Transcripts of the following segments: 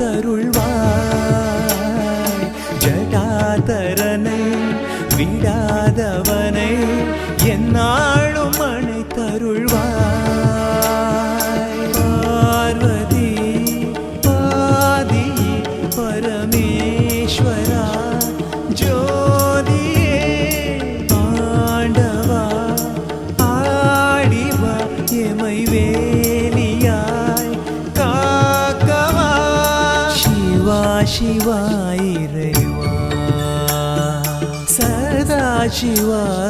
தருள்வாய் ஜடாதரனை விடாதவனை என்னா 希望。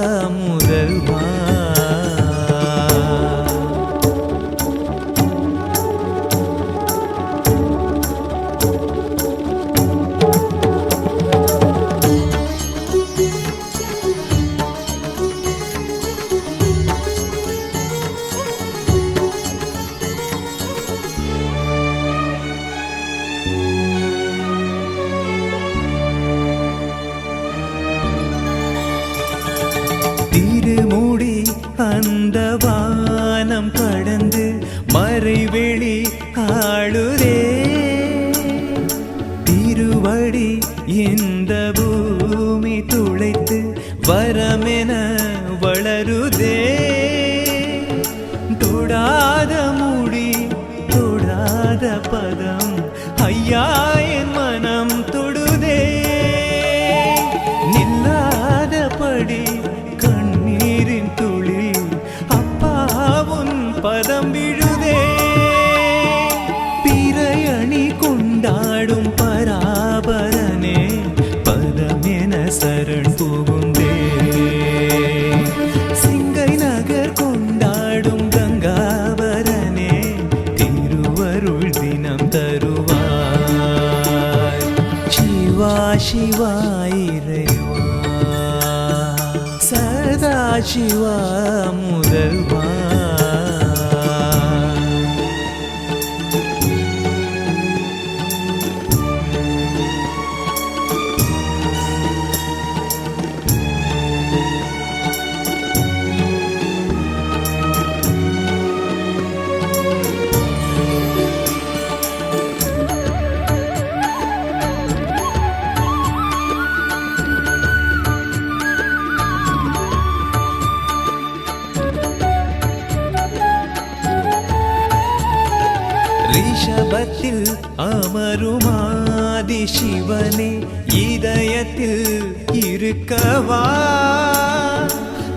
உள்ளத்தில் அமருமாதி சிவனே இதயத்தில் இருக்கவா?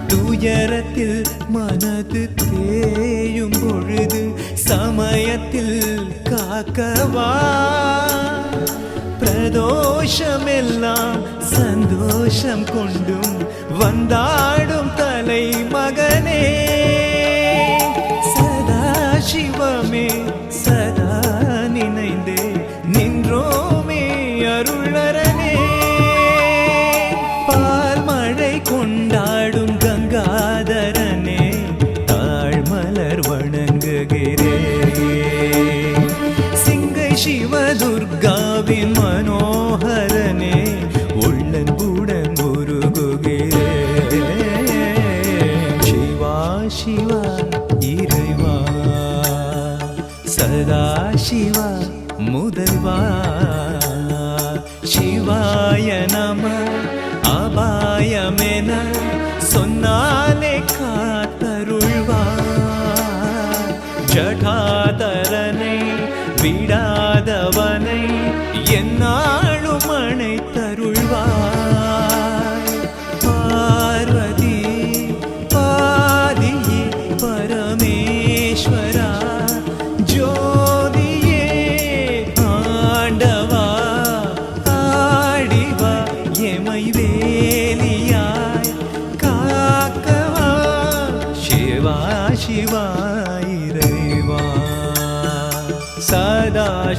துயரத்தில் மனது தேயும் பொழுது சமயத்தில் காக்கவா? பிரதோஷமெல்லாம் சந்தோஷம் கொண்டும் வந்தாடும் தலை மகனே.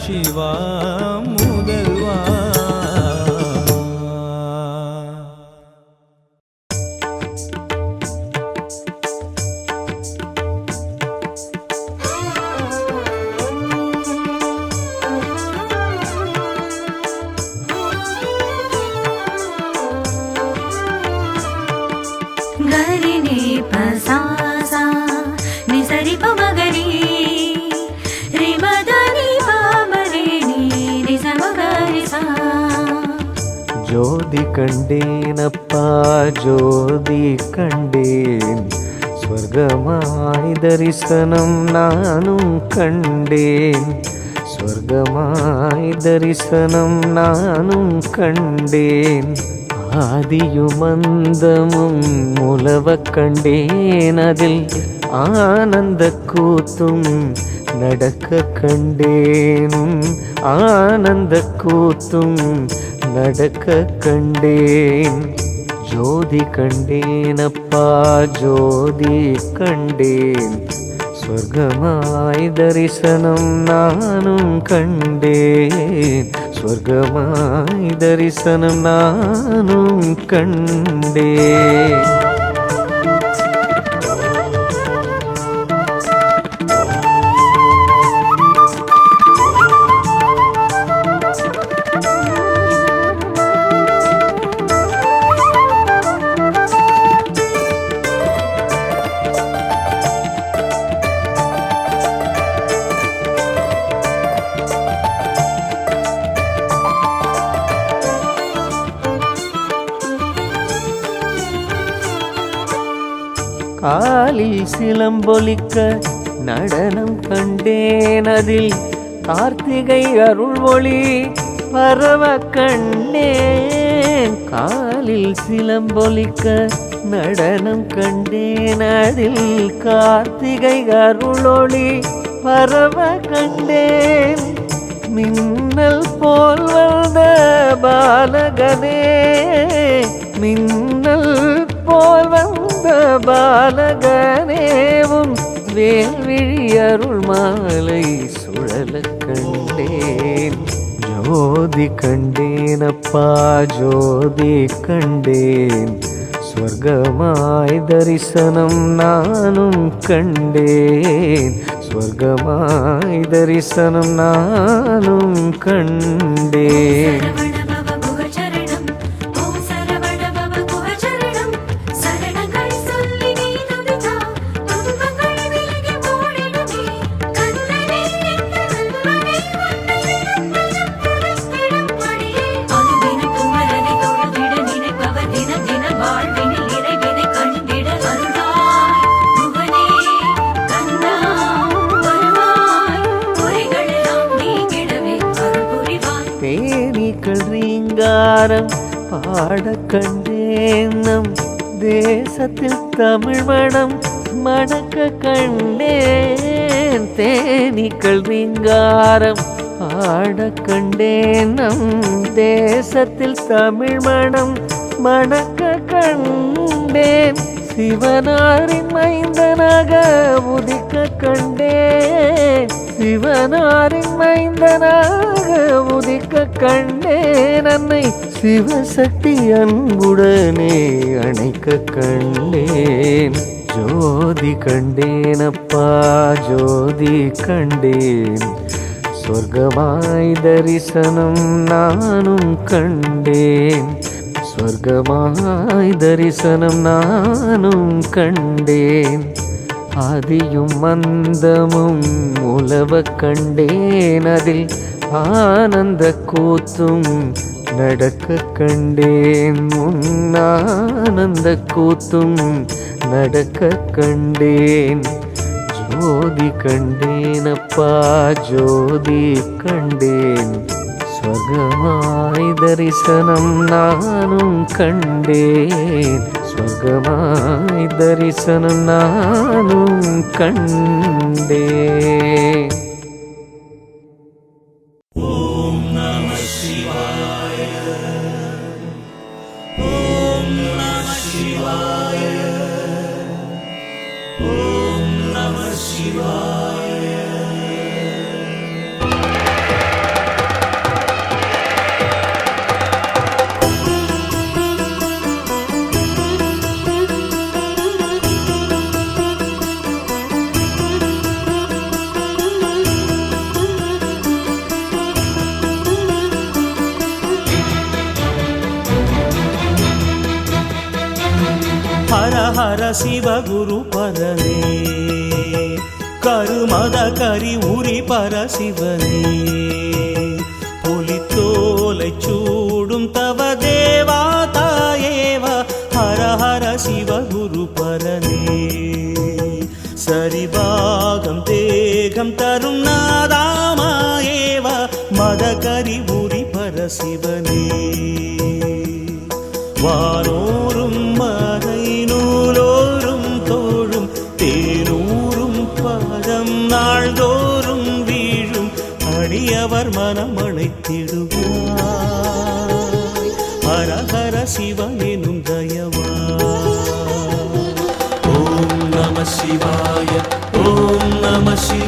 शिवा ஜோதி கண்டேன். ஸ்வர்கமாய் தரிசனம் நானும் கண்டேன். ஸ்வர்கமாய் தரிசனம் நானும் கண்டேன். ஆதியும் அந்தமும் உலவ கண்டேன். அதில் ஆனந்த கூத்தும் நடக்க கண்டேன். ஆனந்த கூத்தும் நடக்க கண்டேன். ஜோதி கண்டேனப்பா ஜோதி கண்டேன். ஸ்வர்கமாய் தரிசனம் நானும் கண்டேன். ஸ்வர்கமாய் தரிசனம் நானும் கண்டேன். காலில் சிலம்பொலிக்க நடனம் கண்டேன் அதில் கார்த்திகை அருள் ஒளி பரவ கண்டேன். காலில் சிலம்பொலிக்க நடனம் கண்டேன் அதில் கார்த்திகை அருளொளி பரவ கண்டேன். மின்னல் போல் வந்த பாலகனே மின்னல் போல் வந்த பாலகன் வேல்விழி அருள் மாலை சுழல கண்டேன். ஜோதி கண்டேன் அப்பா ஜோதி கண்டேன். ஸ்வர்கமாய் தரிசனம் நானும் கண்டேன். ஸ்வர்கமாய் தரிசனம் நானும் கண்டேன். ரீங்காரம் பாட கண்டேன் நம் தேசத்தில் தமிழ் மணம் மணக்க கண்டேன். தேனீக்கள் ரிங்காரம் பாட கண்டேன் நம் தேசத்தில் தமிழ் மணம் மணக்க கண்டேன். சிவனாரின் மைந்தனாக உதிக்க கண்டேன். சிவனாரின் மைந்தனாக உதிக்க கண்டேன். அன்னை சிவசக்தி அன்புடனே அணைக்க கண்டேன். ஜோதி கண்டேனப்பா ஜோதி கண்டேன். சொர்க்கமாய் தரிசனம் நானும் கண்டேன். சொர்க்கமாய் தரிசனம் நானும் கண்டேன். ஆதியும் மந்தமும் உலவ கண்டேன். அதில் ஆனந்த கூத்தும் நடக்க கண்டேன். உன் ஆனந்த கூத்தும் நடக்க கண்டேன். ஜோதி கண்டேன் அப்பா ஜோதி கண்டேன். ஸ்வர்கமாய் தரிசனம் நானும் கண்டேன். ஸ்வர்கமாய் தரிசனம் நானும் கண்டேன். ஹர சிவகுரு பரனே கருமத கரி உரி பரசிவனே புலித்தோலை சூடும் தவ தேவா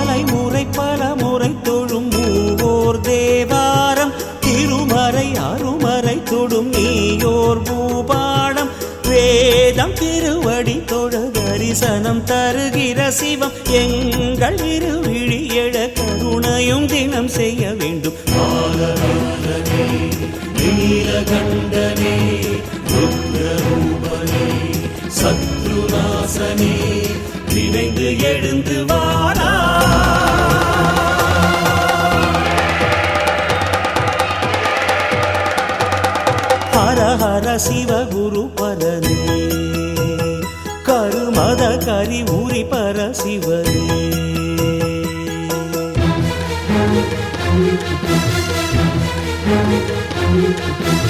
தலைமுறை பல முறை தொழும் மூவோர் தேவாரம். திருமறை அருமறை தொடும் நீயோர் பூபாடம். வேதம் திருவடி தொழ தரிசனம் தருகிற சிவம். எங்கள் இருவிழி எழ கருணையும் தினம் செய்ய வேண்டும். நீலகண்டனே ருத்ரரூபனே சத்ருநாசனே. இணைந்து எழுந்து வாரா ஹர ஹர சிவகுரு பரனே கருமத கரி ஊரி பர சிவனே you.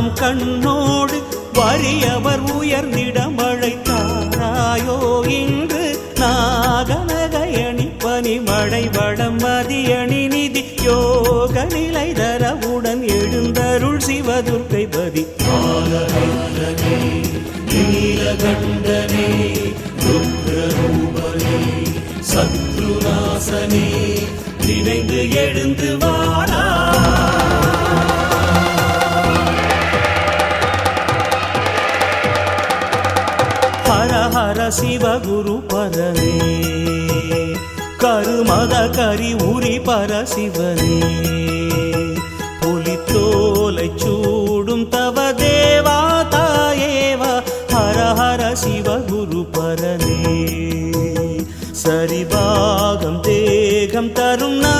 மூன்றாம் கண்ணோடு வறியவர் உயர்ந்திடம் அழைத்தாராயோ தாராயோ இன்று நாகநகையணி பனி வடம் மதியணி நிதி யோக நிலை தரவுடன் எழுந்தருள் சிவதுர்க்கை பதி. நீலகண்டனே ருத்ரரூபனே சத்ருநாசனே நினைந்து எழுந்து வாரா. பரசிவகுரு பரமே. கருமத கரி உரி பரசிவனே புலித்தோலை சூடும் தவ தேவா தாயேவா ஹர ஹர சிவகுரு பரனே சரிபாகம் தேகம் தரும் நாதாமாயேவா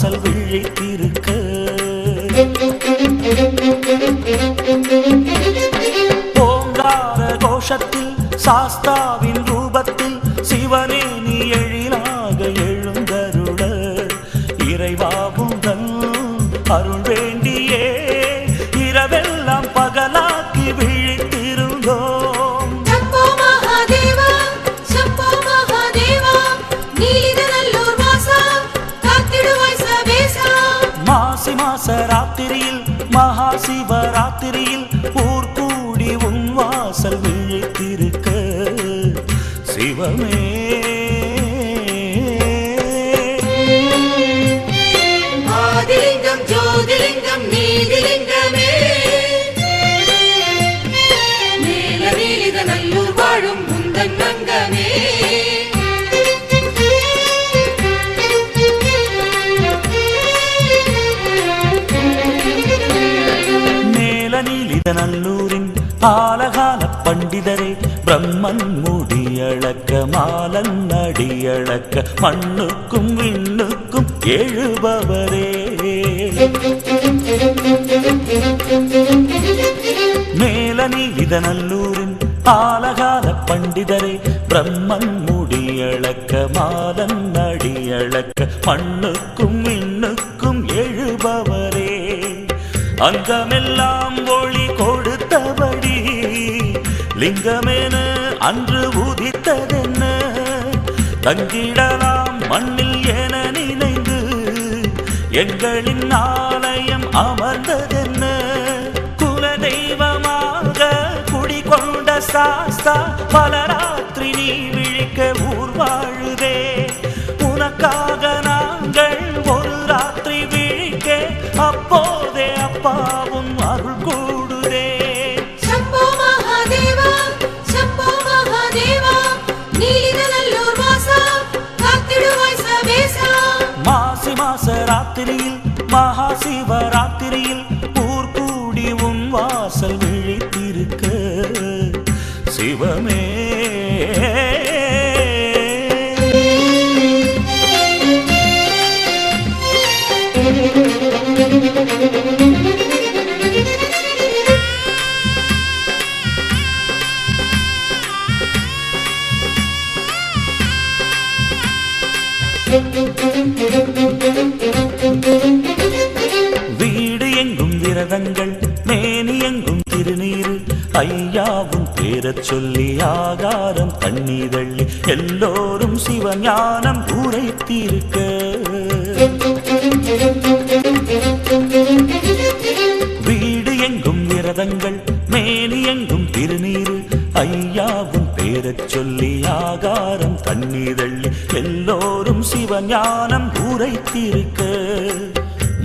வாசல் விழித்திருக்க ஓங்கார கோஷத்தில் சாஸ்தாவி சிவமே ஆதிலிங்கம் ஜோதிலிங்கம் நீதிலிங்கமே. மேல நீலிதநல்லூர் வாழும் முந்தன் நங்கமே நல்லூரின் ஆலகால பண்டிதரே பிரம்மன் முடியளக்க மாலன் அடியளக்க மண்ணுக்கும் விண்ணுக்கும் எழுபவரே. மேலனி இதனல்லூரின் ஆலகால பண்டிதரே பிரம்மன் முடியளக்க மாலன் அடியளக்க மண்ணுக்கும் விண்ணுக்கும் எழுபவரே. அங்கமெல்ல லிங்கமென அன்று உதித்ததென்ன? தங்கிடலாம் மண்ணில் என நினைந்து எங்களின் ஆலயம் அமர்ந்ததென்ன? குல தெய்வமாக குடிகொண்ட சாஸ்தா பல ராத்திரி நீ விழிக்க ஊர் வாழுதே உனக்காக நாங்கள் சிவராத்திரியில் மகா சிவராத்திரியில்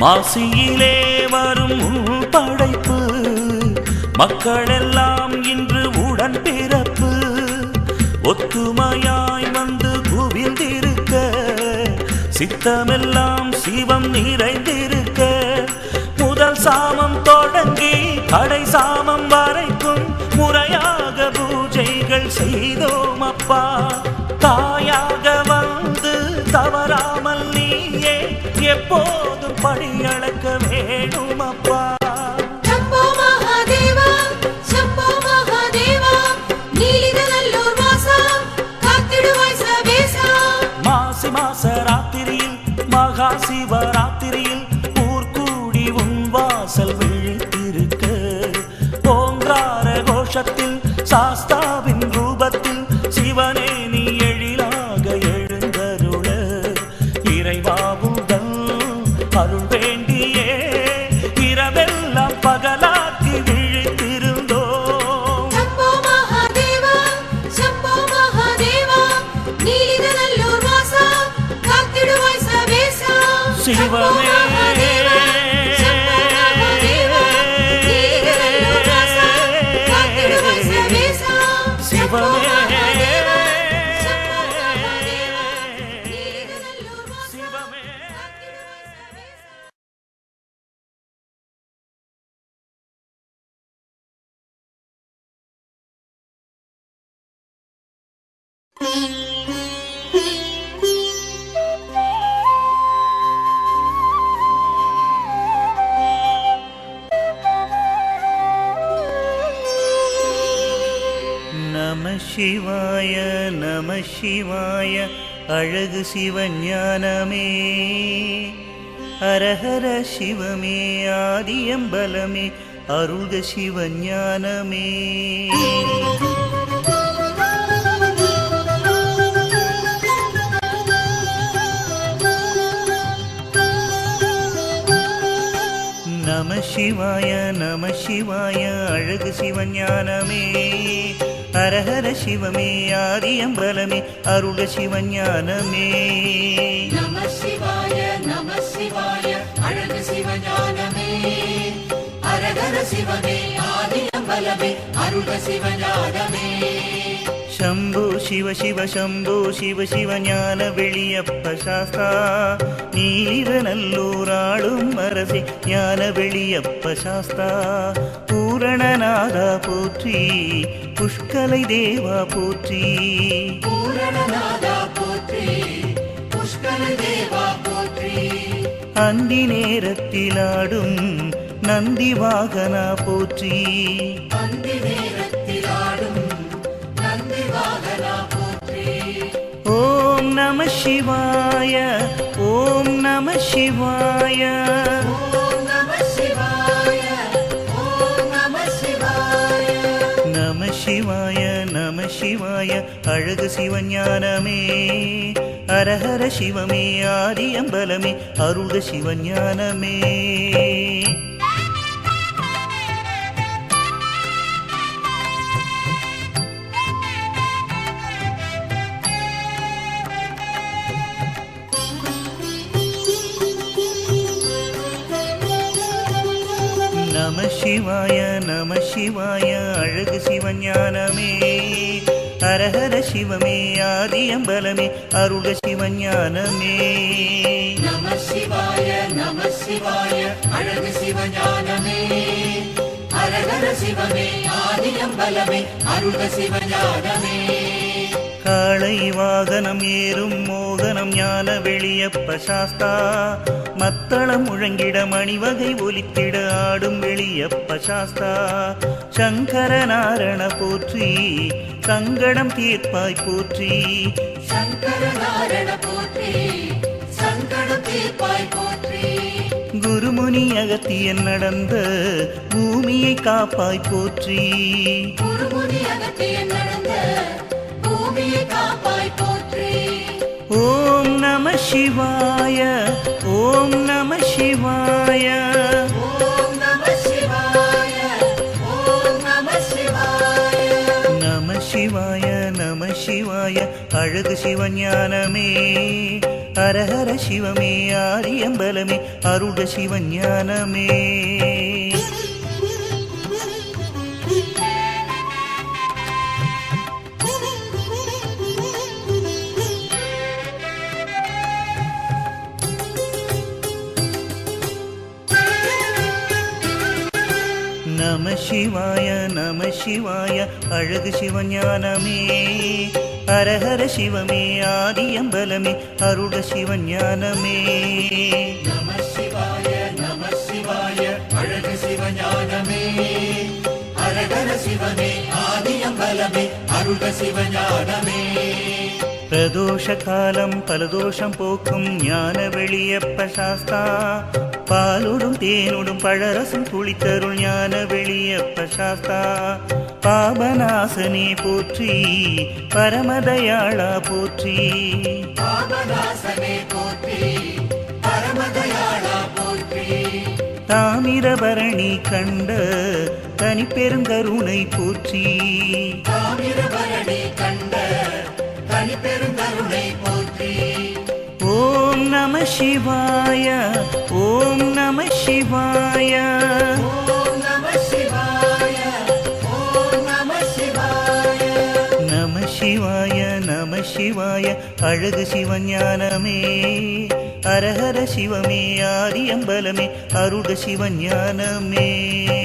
மாசியிலே வரும் உன் படைப்பு. மக்களெல்லாம் இன்று உடன் பிறப்பு. ஒத்துமையாய் வந்து குவிந்திருக்க. சித்தமெல்லாம் சிவம் நிறைந்திருக்க. முதல் சாமம் தொடங்கி கடை சாமம் வரைக்கும் முறையாக பூஜைகள் செய்தோம் அப்பா. தாயாக வந்து தவறாமல் எப்போதும் படியளக்க வேணும் அப்பா மாசி மாச ராத்திரியில் மகா சிவராத்திரியில் ஊர் கூடி உன் வாசல் விழித்திருக்க. ஓங்கார கோஷத்தில் சாஸ்தாவின் சிவாய நம சிவாய அழகு சிவஞானமே ஹரஹர சிவமே ஆதியம்பலமே அருள்க சிவஞானமே நம சிவாய நம சிவாய அழகு சிவஞானமே அரஹர சிவமே ஆதியம்பலமே அருள சிவஞானமே. நம சிவாய நம சிவாய அழகு சிவஞானமே. அரகர சிவமே ஆதியம்பலமே அருக சிவஞானமே. ಶಂಭು ಶಿವ ಶಿವ ಶಂಭು ಶಿವ ಶಿವ ஞான வெளியப்ப சாஸ்தா நீலிவநல்லூராளும் அரசி ஞான வெளியப்ப சாஸ்தா பூரணநாதா போற்றி புஷ்கலை தேவா போற்றி பூரணநாதா போற்றி புஷ்கர தேவா போற்றி அந்தி நேரத்திலாடும் நந்தி வாகனா போற்றி அந்தி நேரத்தில் நம சிவாய ஓம் நம சிவாய. நம சிவாய நம சிவாய அழகு சிவஞானமே. அரஹர சிவமே ஆரியம்பலமே அருள் சிவஞானமே. நம சிவாய நம சிவாய அழகு சிவஞானமே. அரஹர சிவமே ஆதியம்பலமே அருள் சிவஞானமே. நம சிவாய நம சிவாய அழகு சிவஞானமே. அரகர சிவமே ஆதியம்பலமே அருக சிவஞானமே. காளை வாகனம் ஏறும் மோகனம் ஞான வெளியப்ப சாஸ்தா. மத்தளம் முழங்கிட மணிவகை ஒலித்திட ஆடும் வெளியப்ப சாஸ்தா. சங்கர நாரண போற்றி சங்கடம் தீர்ப்பாய் போற்றி. குருமுனி அகத்தியன் நடந்த பூமியை காப்பாய் போற்றி. குருமுனி அகத்திய நடந்த பூமியை காப்பாய் போற்றி. ஓம் நம சிவாய ஓம் நம சிவாய. நம சிவாய நம சிவாய. நம சிவாய நம சிவாய அழகு சிவஞானமே. அரஹர சிவமே ஆரியம்பலமே அருட சிவஞானமே. நம சிவாய நம சிவாய அழகு சிவஞானமே. அரஹர சிவமே ஆதியம்பலமே அருட சிவஞானமே. நம சிவாய நம சிவாய அழகு சிவஞானமே. அரகர சிவமே ஆதியம்பலமே அருட சிவஞானமே. பிரதோஷ காலம் பலதோஷம் போக்கும் ஞான வெளியப்ப சாஸ்தா பாலுடும் தேனுடும் பழரசம் குளித்தருள் ஞான வெளியப்ப சாஸ்தா பாபநாசனே போற்றி பரமதயாளா போற்றி தாமிரபரணி கண்ட தனி போற்றி தாமிரபரணி கண்ட தனி பெருங்கருணை போற்றி. ஓம் நம சிவாய ஓம் நம சிவாய. சிவாய நம சிவாய. அழகு சிவஞானமே. அரஹர சிவமே ஆரியம்பலமே அருட சிவஞானமே.